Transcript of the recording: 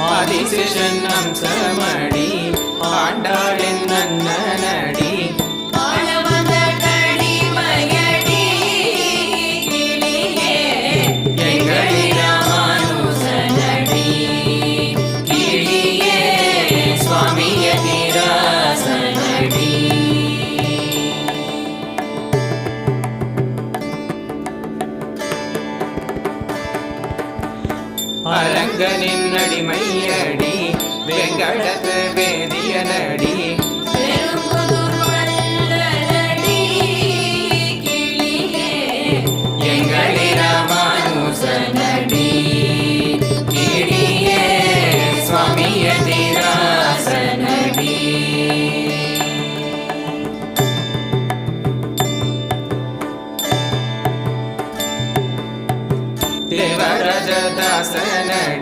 हरिकृषन्नां समणि அரங்கனின் அடிமையடி வெங்கடத்து வேதியனடி. எங்களிடமானுசனடி ಸಜದ ಸನಡಿ